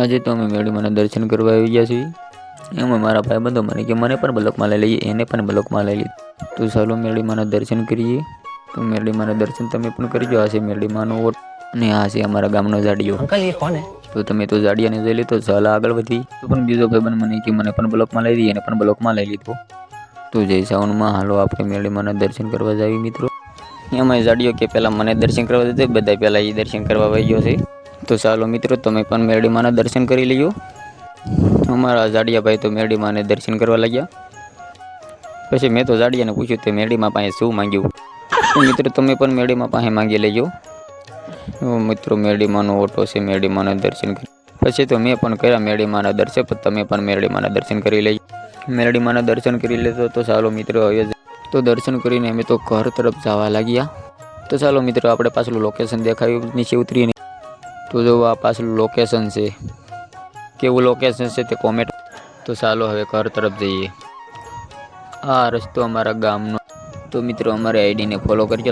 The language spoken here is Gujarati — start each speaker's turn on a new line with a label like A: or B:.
A: આજે તો અમે મેળીમાના દર્શન કરવા આવી ગયા છીએ. એમાં મારા ભાઈબંધો મને કે મને પણ બ્લોકમાં લઈ લઈએ એને પણ બ્લોકમાં લઈ લીધી તો ચાલો મેળીમાના દર્શન કરીએ. તો મેળીમાના દર્શન તમે પણ કરજો. આ છે મેળીમાનો ઓટ અને આ છે અમારા ગામનો
B: ઝાડિયો
A: તો તમે તો ઝાડિયાને જોઈ લીધો ચાલ આગળ વધી. તો પણ બીજો ભાઈબંધ મને કે મને પણ બ્લોકમાં લઈ દઈએ એને પણ બ્લોકમાં લઈ લીધો. તો જય સાવનમાં હાલો આપણે મેળીમાના દર્શન કરવા જઈએ મિત્રો. એમાં ઝાડિયો કે પહેલાં મને દર્શન કરવા દીધું બધા પહેલાં એ દર્શન કરવા વહી ગયો છે. તો ચાલો મિત્રો, તમે પણ મેળીમાના દર્શન કરી લ્યો અમારા જાડિયાભાઈ તો મેરડીમાને દર્શન કરવા લાગ્યા. પછી મેં તો જાડિયાને પૂછ્યું તે મેરડીમાં પાસે શું માંગ્યું? તો મિત્રો, તમે પણ મેરડીમાં પાસે માંગી લેજો. મિત્રો, મેરડીમાનો ઓટો છે, મેરડીમાના દર્શન કરી. પછી તો મેં પણ કર્યા મેરડીમાના દર્શન, પણ તમે પણ મેરડીમાના દર્શન કરી લઈ મેરડીમાના દર્શન કરી લેતો તો ચાલો મિત્રો, હવે તો દર્શન કરીને અમે તો ઘર તરફ જવા લાગ્યા. તો ચાલો મિત્રો, આપણે પાછલું લોકેશન દેખાયું, નીચે ઉતરીને. તો જો આ પાછલું લોકેશન છે, કેવું લોકેશન છે તે કોમેન્ટ તો ચાલો હવે ઘર તરફ જઈએ. આ રસ્તો અમારા ગામનો. તો મિત્રો અમારી આઈડીને ફોલો કરજો.